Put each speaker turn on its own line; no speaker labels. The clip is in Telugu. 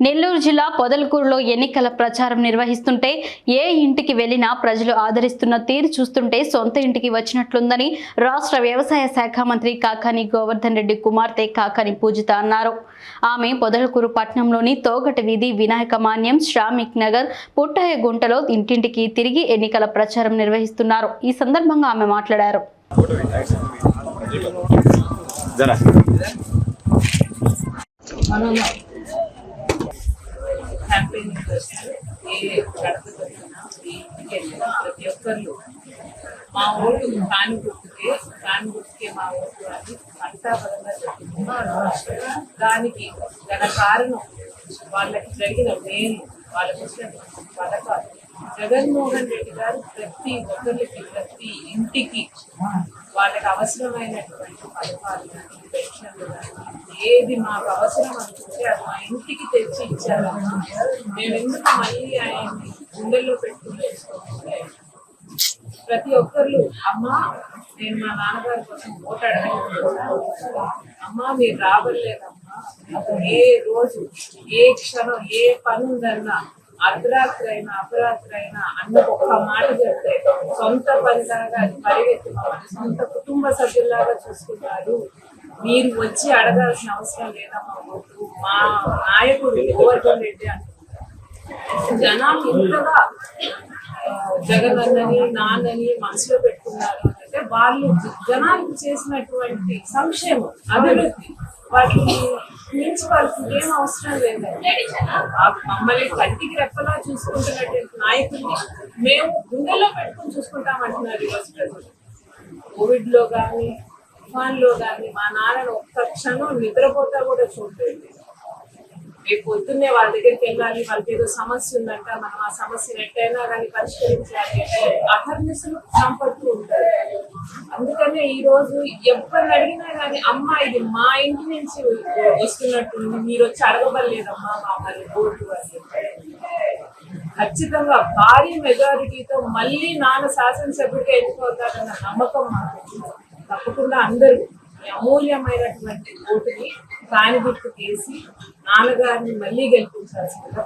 నెల్లూరు జిల్లా పొదలకూరులో ఎన్నికల ప్రచారం నిర్వహిస్తుంటే ఏ ఇంటికి వెళ్ళినా ప్రజలు ఆదరిస్తున్న తీరు చూస్తుంటే సొంత ఇంటికి వచ్చినట్లుందని రాష్ట్ర వ్యవసాయ శాఖ మంత్రి కాకాని గోవర్ధన్ రెడ్డి కుమార్తె కాకాని పూజిత అన్నారు. ఆమె పొదలకూరు పట్టణంలోని తోగట వీధి వినాయక మాన్యం శ్రామిక్ నగర్ పుట్టయ్య గుంటలో ఇంటింటికి తిరిగి ఎన్నికల ప్రచారం నిర్వహిస్తున్నారు. ఈ సందర్భంగా ఆమె మాట్లాడారు.
జరా.
క్యాంపెయిన్ ఏ ఏ ఇంటికి వెళ్ళినా ప్రతి ఒక్కళ్ళు మా ఓటు కాని గుర్తుకే ఫ్యాన్ గుర్తుకే మా ఓటు అని అంతా బలంగా దానికి గల కారణం వాళ్ళకి జరిగిన మేలు వాళ్ళకి వచ్చిన పథకాలు జగన్మోహన్ రెడ్డి గారు ప్రతి ఒక్కరికి ప్రతి ఇంటికి వాళ్ళకి అవసరమైనటువంటి పథకాలు కానీ పెన్షన్లు కానీ ఏది మాకు అవసరం అనిపిస్తే అది మా ఇంటికి తెచ్చి ఇచ్చారమ్మా మేము ఎందుకు మళ్ళీ ఆయన్ని గుండెల్లో పెట్టుకుని ప్రతి ఒక్కరు అమ్మ నేను మా నాన్నగారి కోసం ఓటు అడగలేదు అమ్మా మీరు రావట్లేదమ్మా. ఏ రోజు ఏ క్షణం ఏ పని ఉందన్నా అర్ధరాత్రి అయినా అపరాత్రి అయినా అన్న ఒక్క మాట చెప్తే సొంత పనిలాగా అది పరిగెత్తుకోవాలి. సొంత కుటుంబ సభ్యుల్లాగా చూసుకున్నారు మీరు వచ్చి అడగాల్సిన అవసరం లేదమ్మా ఓటు మా నాయకుడు గోవర్ధన్ రెడ్డి అంటున్నారు జనాలు ఇంతగా జగన్ అన్నని నాన్నని మనసులో పెట్టుకున్నారు అంటే వాళ్ళు జనాలకు చేసినటువంటి సంక్షేమం అభివృద్ధి వాటిని మించి ఏం అవసరం లేదండి మమ్మల్ని కంటికి రెప్పలా చూసుకుంటున్నటువంటి నాయకుల్ని మేము గుండెల్లో పెట్టుకుని చూసుకుంటామంటున్నారు ఈరోజు ప్రజలు కోవిడ్లో కానీ తుఫాన్లో కానీ మా నాన్న ఒక్క క్షణం నిద్రపోతా కూడా చూడలేదు. రేపు పొద్దున్నే వాళ్ళ దగ్గరికి వెళ్ళాలి వాళ్ళకి ఏదో సమస్య ఉందంట మనం ఆ సమస్యను ఎట్టయినా కానీ పరిష్కరించాలి అంటే అహర్నిశలు సంపడుతూ ఉంటారు. అందుకనే ఈ రోజు ఎవరిని అడిగినా కానీ అమ్మ ఇది మా ఇంటి నుంచి వస్తున్నట్టుంది మీరు వచ్చి అడగబడలేదమ్మా మమ్మల్ని ఓటు అని ఖచ్చితంగా భారీ మెజారిటీతో మళ్ళీ నాన్న శాసనసభ్యుడిగా ఎన్నికవుతారన్న నమ్మకం మాకు తప్పకుండా అందరూ అమూల్యమైనటువంటి ఓటుని కానిగుర్తు చేసి నాన్నగారిని మళ్ళీ గెలిపించాల్సిందిగా